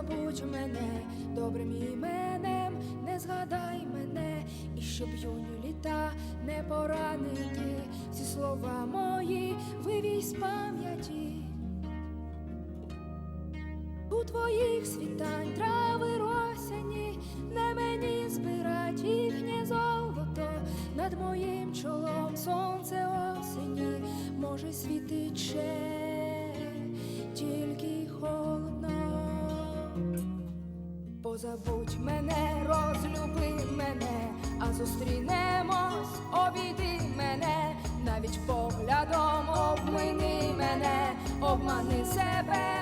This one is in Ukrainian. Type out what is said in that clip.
Поклич мене добрим іменем, не згадай мене, і щоб юні літа не поранити, всі слова мої вивій з пам'яті. У твоїх світань трави росяні, не мені збирать їхнє золото. Над моїм чолом сонце осені, може світить ще тільки Позабудь мене, розлюби мене, а зустрінемось, обійди мене, навіть поглядом обмини мене, обмани себе,